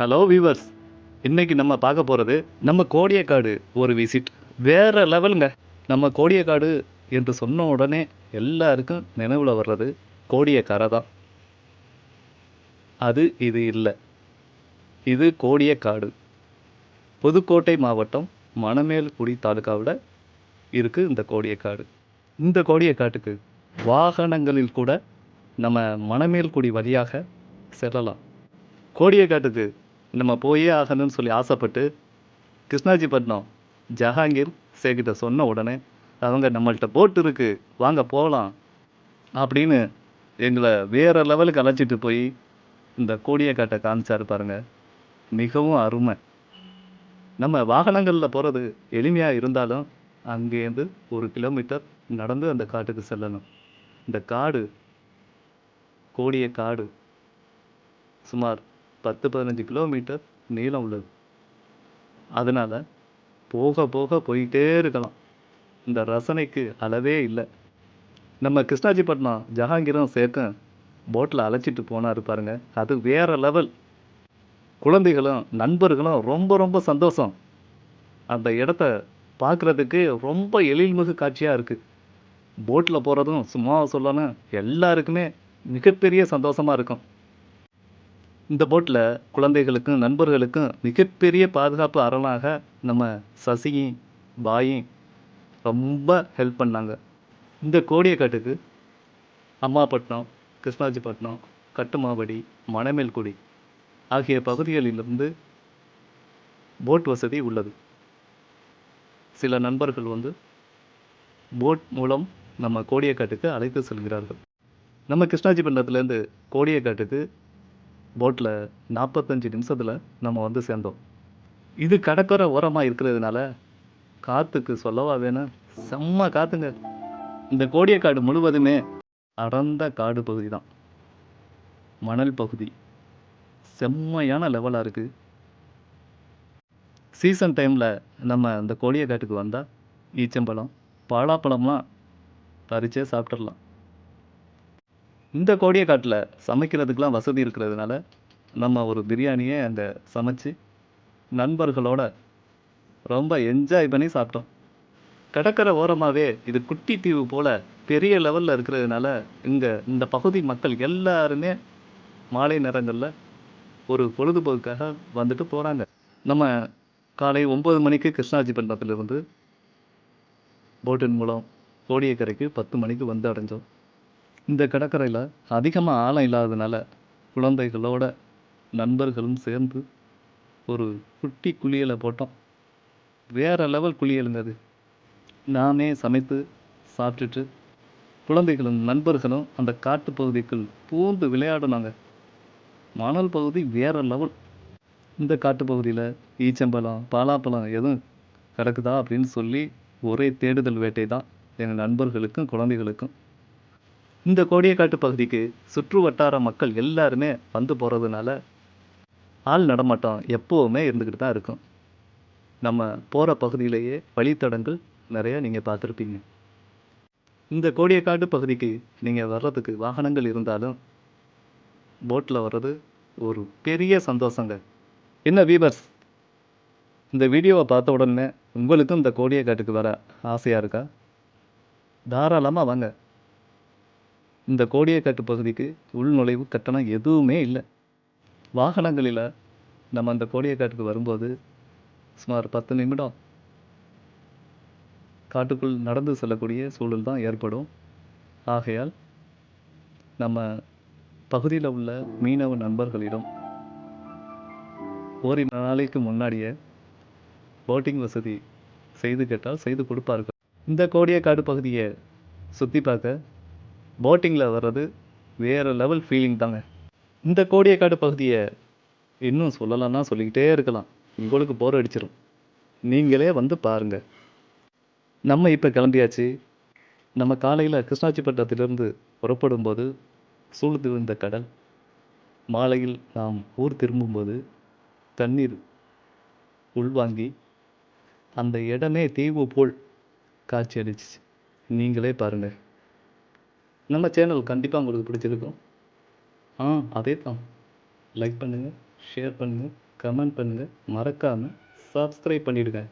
Hello viewers இன்றைக்கி நம்ம பார்க்க போகிறது நம்ம கோடியக்காடு ஒரு விசிட் வேறு லெவலுங்க நம்ம கோடியக்காடு என்று சொன்ன உடனே எல்லாருக்கும் நினைவில் வர்றது கோடியக்கரை தான். அது இது இல்லை. இது கோடியக்காடு. புதுக்கோட்டை மாவட்டம் மணமேல்குடி தாலுகாவில் இருக்குது இந்த கோடியக்காடு. இந்த கோடியக்காட்டுக்கு வாகனங்களில் கூட நம்ம மணமேல்குடி வழியாக செல்லலாம். கோடியக்காட்டுக்கு நம்ம போயே ஆகணும்னு சொல்லி ஆசைப்பட்டு கிருஷ்ணாஜிப்பட்டினம் ஜஹாங்கீர் சேகிட்ட சொன்ன உடனே அவங்க நம்மள்கிட்ட போட் இருக்குது வாங்க போகலாம் அப்படின்னு எங்களை வேற லெவலுக்கு அழைச்சிட்டு போய் இந்த கோடியக்காட்டை காமிச்சாரு பாருங்க. மிகவும் அருமை. நம்ம வாகனங்களில் போகிறது எளிமையாக இருந்தாலும் அங்கேருந்து ஒரு கிலோமீட்டர் நடந்து அந்த காட்டுக்கு செல்லணும். இந்த காடு கோடிய காடு சுமார் பத்து பதினஞ்சு கிலோமீட்டர் நீளம் உள்ளது. அதனால் போக போக போயிட்டே இருக்கலாம். இந்த ரசனைக்கு அளவே இல்லை. நம்ம கிருஷ்ணாஜிப்பட்டினம் ஜஹாங்கீரும் சேர்க்க போட்டில் அழைச்சிட்டு போனார் பாருங்க. அது வேற லெவல் குழந்தைகளும் நண்பர்களும் ரொம்ப ரொம்ப சந்தோஷம். அந்த இடத்த பார்க்குறதுக்கு ரொம்ப எழில்மிகு காட்சியாக இருக்குது போட்டில் போகிறதும் சும்மா சொல்லணும் எல்லாருக்குமே மிகப்பெரிய சந்தோஷமாக இருக்கும். இந்த போட்டில் குழந்தைகளுக்கும் நண்பர்களுக்கும் மிகப்பெரிய பாதுகாப்பு அரணாக நம்ம சசியும் பாயும் ரொம்ப ஹெல்ப் பண்ணாங்க. இந்த கோடியக்காட்டுக்கு அம்மாப்பட்டினம் கிருஷ்ணாஜிப்பட்டினம் கட்டுமாவடி மணமேல்குடி ஆகிய பகுதிகளிலிருந்து போட் வசதி உள்ளது. சில நண்பர்கள் வந்து போட் மூலம் நம்ம கோடியக்காட்டுக்கு அழைத்து செல்கிறார்கள். நம்ம கிருஷ்ணாஜிப்பட்டினத்துலேருந்து கோடியக்காட்டுக்கு போட்டில் நாற்பத்தஞ்சு நிமிஷத்தில் நம்ம வந்து சேர்ந்தோம். இது கடற்கரை ஓரமாக இருக்கிறதுனால காற்றுக்கு சொல்லவா வேணும் செம்ம காற்றுங்க இந்த கோடியக்காடு முழுவதுமே அடர்ந்த காடு பகுதி தான் மணல் பகுதி. செம்மையான லெவலாக இருக்குது சீசன் டைமில் நம்ம இந்த கோடியக்காட்டுக்கு வந்தால் ஈச்சம்பழம் பாலாப்பழம்லாம் பறிச்சே சாப்பிட்றலாம் இந்த கோடியக்காட்டில் சமைக்கிறதுக்கெலாம் வசதி இருக்கிறதுனால நம்ம ஒரு பிரியாணியை அங்கே சமைச்சு நண்பர்களோட ரொம்ப என்ஜாய் பண்ணி சாப்பிட்டோம். கடற்கரை ஓரமாகவே இது குட்டி தீவு போல் பெரிய லெவலில் இருக்கிறதுனால இங்கே இந்த பகுதி மக்கள் எல்லாருமே மாலை நேரங்களில் ஒரு பொழுதுபோக்குக்காக வந்துட்டு போகிறாங்க நம்ம காலை ஒம்பது மணிக்கு கிருஷ்ணாஜி கிருஷ்ணாஜிப்பட்டினத்திலிருந்து போட்டின் மூலம் கோடியக்கரைக்கு பத்து மணிக்கு வந்து அடைஞ்சோம். இந்த கடற்கரையில் அதிகமாக ஆழம் இல்லாததுனால குழந்தைகளோட நண்பர்களும் சேர்ந்து ஒரு குட்டி குளியலை போட்டோம். வேற லெவல் குளியலுங்க அது நானே சமைத்து சாப்பிட்டுட்டு குழந்தைகளும் நண்பர்களும் அந்த காட்டு பகுதிக்குள் பூந்து விளையாடினாங்க. மணல் பகுதி வேற லெவல். இந்த காட்டு பகுதியில் ஈச்சம்பழம் பாலாப்பழம் எதுவும் கிடக்குதா அப்படின்னு சொல்லி ஒரே தேடுதல் வேட்டை தான் எங்கள் நண்பர்களுக்கும் குழந்தைகளுக்கும். இந்த கோடியக்காட்டு பகுதிக்கு சுற்று வட்டார மக்கள் எல்லாருமே வந்து போகிறதுனால ஆள் நடமாட்டம் எப்போவுமே இருந்துக்கிட்டு தான் இருக்கும். நம்ம போகிற பகுதியிலேயே வழித்தடங்கள் நிறையா நீங்கள் பார்த்துருப்பீங்க. இந்த கோடியக்காட்டு பகுதிக்கு நீங்கள் வர்றதுக்கு வாகனங்கள் இருந்தாலும் போட்டில் வர்றது ஒரு பெரிய சந்தோஷங்க. என்ன வீவர்ஸ்? இந்த வீடியோவை பார்த்த உடனே உங்களுக்கும் இந்த கோடியக்காட்டுக்கு வர ஆசையாக இருக்கா? தாராளமாக வாங்க. இந்த கோடியக்காட்டு பகுதிக்கு உள்நுழைவு கட்டணம் எதுவுமே இல்லை. வாகனங்களில் நம்ம அந்த கோடியக்காட்டுக்கு வரும்போது சுமார் பத்து நிமிடம் காட்டுக்குள் நடந்து செல்லக்கூடிய சூழல் தான் ஏற்படும். ஆகையால் நம்ம பகுதியில் உள்ள மீனவ நண்பர்களிடம் ஓரிரு நாளைக்கு முன்னாடியே போட்டிங் வசதி செய்து கேட்டால் செய்து கொடுப்பார்கள். இந்த கோடியக்காடு பகுதியை சுற்றி பார்க்க போட்டிங்கில் வர்றது வேறு லெவல் ஃபீலிங் தாங்க. இந்த கோடியக்காடு பகுதியை இன்னும் சொல்லலாம்னா சொல்லிக்கிட்டே இருக்கலாம். உங்களுக்கு போர் அடிச்சிடும் நீங்களே வந்து பாருங்கள் நம்ம இப்போ கிளம்பியாச்சு. நம்ம காலையில் கிருஷ்ணாச்சிப்பட்டினத்திலிருந்து புறப்படும்போது சூழ்ந்து இந்த கடல். மாலையில் நாம் ஊர் திரும்பும்போது தண்ணீர் உள்வாங்கி அந்த இடமே தீவு போல் காட்சி அடிச்சிச்சு நீங்களே பாருங்கள் நம்ம சேனல் கண்டிப்பாக உங்களுக்கு பிடிச்சிருக்கும். ஆ அதே தான் லைக் பண்ணுங்கள் ஷேர் பண்ணுங்கள் கமெண்ட் பண்ணுங்கள் மறக்காமல் சப்ஸ்கிரைப் பண்ணிவிடுங்க